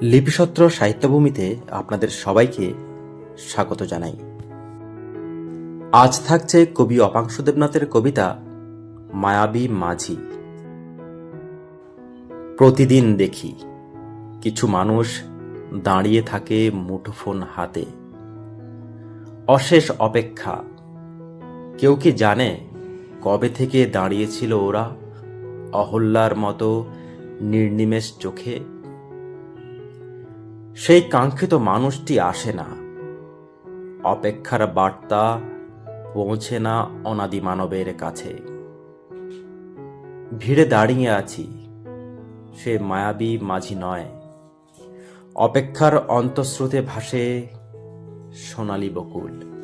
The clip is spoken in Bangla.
লিপিসত্র সাহিত্যভূমিতে আপনাদের সবাইকে স্বাগত জানাই। আজ থাকছে কবি অপাংশু দেবনাথের কবিতা মায়াবী মাঝি। প্রতিদিন দেখি কিছু মানুষ দাঁড়িয়ে থাকে মুঠোফোন হাতে। অশেষ অপেক্ষা। কেউ কি জানে কবে থেকে দাঁড়িয়েছিল ওরা? অহল্যার মতো নির্নিমেষ চোখে সেই কাঙ্ক্ষিত মানুষটি আসে না। অপেক্ষার বার্তা পৌঁছে না অনাদি মানবের কাছে। ভিড়ে দাঁড়িয়ে আছি, সে মায়াবী মাঝি নয়। অপেক্ষার অন্তঃস্রোতে ভাসে সোনালি বকুল।